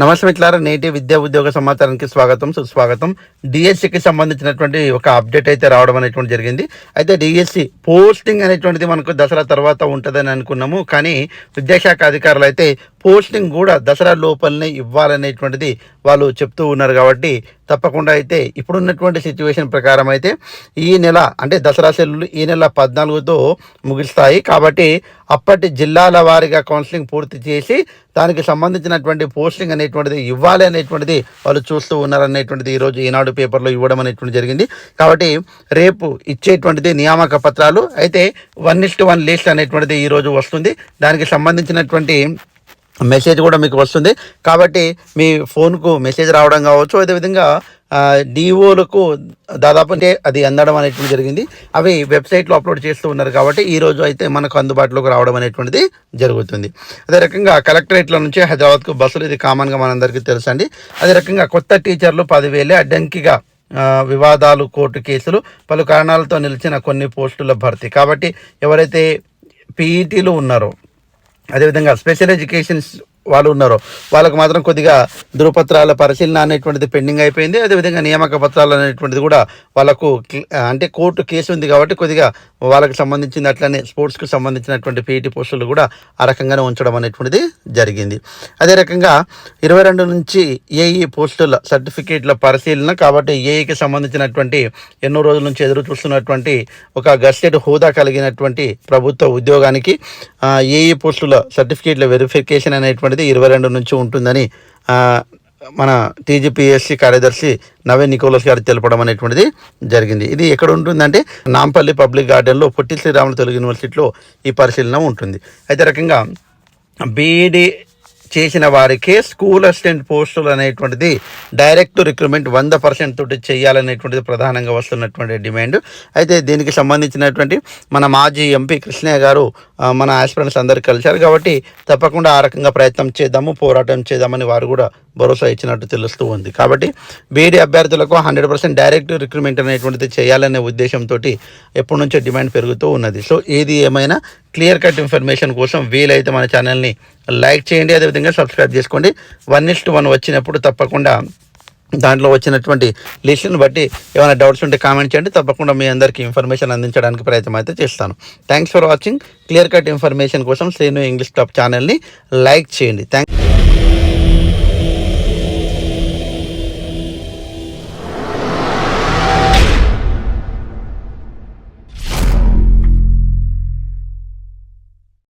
నమస్తే మిత్రులారా నేటి విద్యా ఉద్యోగ సమాచారానికి స్వాగతం సుస్వాగతం. డిఎస్సికి సంబంధించినటువంటి ఒక అప్డేట్ అయితే రావడం అనేటువంటి జరిగింది. అయితే డిఎస్సి పోస్టింగ్ అనేటువంటిది మనకు దసరా తర్వాత ఉంటుందని అనుకున్నాము. కానీ విద్యాశాఖ అధికారులు అయితే పోస్టింగ్ కూడా దసరా లోపలనే ఇవ్వాలనేటువంటిది వాళ్ళు చెప్తూ ఉన్నారు కాబట్టి తప్పకుండా అయితే ఇప్పుడున్నటువంటి సిచ్యువేషన్ ప్రకారం అయితే ఈ నెల అంటే దసరా సెలవులు ఈ నెల పద్నాలుగుతో ముగిస్తాయి. కాబట్టి అప్పటి జిల్లాల వారీగా కౌన్సిలింగ్ పూర్తి చేసి దానికి సంబంధించినటువంటి పోస్టింగ్ అనేటువంటిది ఇవ్వాలి అనేటువంటిది వాళ్ళు చూస్తూ ఉన్నారనేటువంటిది ఈరోజు ఈనాడు పేపర్లో ఇవ్వడం అనేటువంటి జరిగింది. కాబట్టి రేపు ఇచ్చేటువంటిది నియామక పత్రాలు అయితే వన్ ఇస్ట్ వన్ లిస్ట్ అనేటువంటిది ఈరోజు వస్తుంది. దానికి సంబంధించినటువంటి మెసేజ్ కూడా మీకు వస్తుంది. కాబట్టి మీ ఫోన్కు మెసేజ్ రావడం కావచ్చు అదేవిధంగా డిఓలకు దాదాపు అంటే అది అందడం అనేటువంటి జరిగింది. అవి వెబ్సైట్లో అప్లోడ్ చేస్తూ ఉన్నారు కాబట్టి ఈరోజు అయితే మనకు అందుబాటులోకి రావడం అనేటువంటిది జరుగుతుంది. అదే రకంగా కలెక్టరేట్ల నుంచి హైదరాబాద్కు బస్సులు ఇది కామన్గా మనందరికీ తెలుసు అండి. అదే రకంగా కొత్త టీచర్లు పదివేలే అడ్డంకిగా వివాదాలు కోర్టు కేసులు పలు కారణాలతో నిలిచిన కొన్ని పోస్టుల భర్తీ. కాబట్టి ఎవరైతే పీఈటీలు ఉన్నారో అదేవిధంగా స్పెషల్ ఎడ్యుకేషన్స్ వాళ్ళు ఉన్నారో. వాళ్ళకు మాత్రం కొద్దిగా ధృవపత్రాల పరిశీలన అనేటువంటిది పెండింగ్ అయిపోయింది. అదేవిధంగా నియామక పత్రాలు అనేటువంటిది కూడా వాళ్ళకు అంటే కోర్టు కేసు ఉంది కాబట్టి కొద్దిగా వాళ్ళకి సంబంధించింది అట్లనే స్పోర్ట్స్కి సంబంధించినటువంటి పీఈటీ పోస్టులు కూడా ఆ రకంగానే ఉంచడం అనేటువంటిది జరిగింది. అదే రకంగా ఇరవై రెండు నుంచి ఏఈ పోస్టుల సర్టిఫికేట్ల పరిశీలన కాబట్టి ఏఈకి సంబంధించినటువంటి ఎన్నో రోజుల నుంచి ఎదురు చూస్తున్నటువంటి ఒక గస్టెడ్ హోదా కలిగినటువంటి ప్రభుత్వ ఉద్యోగానికి ఏఈ పోస్టుల సర్టిఫికేట్ల వెరిఫికేషన్ అనేటువంటి పడితే ఇరవై రెండు నుంచి ఉంటుందని మన టీజీపీఎస్సీ కార్యదర్శి నవీన్ నికోలస్ గారు తెలపడం అనేటువంటిది జరిగింది. ఇది ఎక్కడ ఉంటుందంటే నాంపల్లి పబ్లిక్ గార్డెన్లో పొట్టి శ్రీరాములు తెలుగు యూనివర్సిటీలో ఈ పరిశీలన ఉంటుంది. అయితే రకంగా బీఈడి చేసిన వారికే స్కూల్ అసిస్టెంట్ పోస్టులు అనేటువంటిది డైరెక్ట్ రిక్రూట్మెంట్ వంద పర్సెంట్ తోటి చేయాలనేటువంటిది ప్రధానంగా వస్తున్నటువంటి డిమాండ్. అయితే దీనికి సంబంధించినటువంటి మన మాజీ ఎంపీ కృష్ణయ్య గారు మన ఆస్పిరెంట్స్ అందరు కలిశారు కాబట్టి తప్పకుండా ఆ రకంగా ప్రయత్నం చేద్దాము పోరాటం చేద్దామని వారు కూడా భరోసా ఇచ్చినట్టు తెలుస్తూ ఉంది. కాబట్టి బీఈడీ అభ్యర్థులకు హండ్రెడ్ పర్సెంట్ డైరెక్ట్ రిక్రూట్మెంట్ అనేటువంటిది చేయాలనే ఉద్దేశంతో ఎప్పటి నుంచో డిమాండ్ పెరుగుతూ ఉన్నది. సో ఏది ఏమైనా క్లియర్ కట్ ఇన్ఫర్మేషన్ కోసం వీలైతే మన ఛానల్ని లైక్ చేయండి. అదేవిధంగా సబ్స్క్రైబ్ చేసుకోండి. వన్ ఇస్ట్ వన్ వచ్చినప్పుడు తప్పకుండా దాంట్లో వచ్చినటువంటి లిస్టును బట్టి ఏమైనా డౌట్స్ ఉంటే కామెంట్ చేయండి. తప్పకుండా మీ అందరికీ ఇన్ఫర్మేషన్ అందించడానికి ప్రయత్నం అయితే చేస్తాను. Thanks for watching clear cut information కోసం శ్రీను ఇంగ్లీష్ క్లబ్ ఛానల్ని లైక్ చేయండి. థ్యాంక్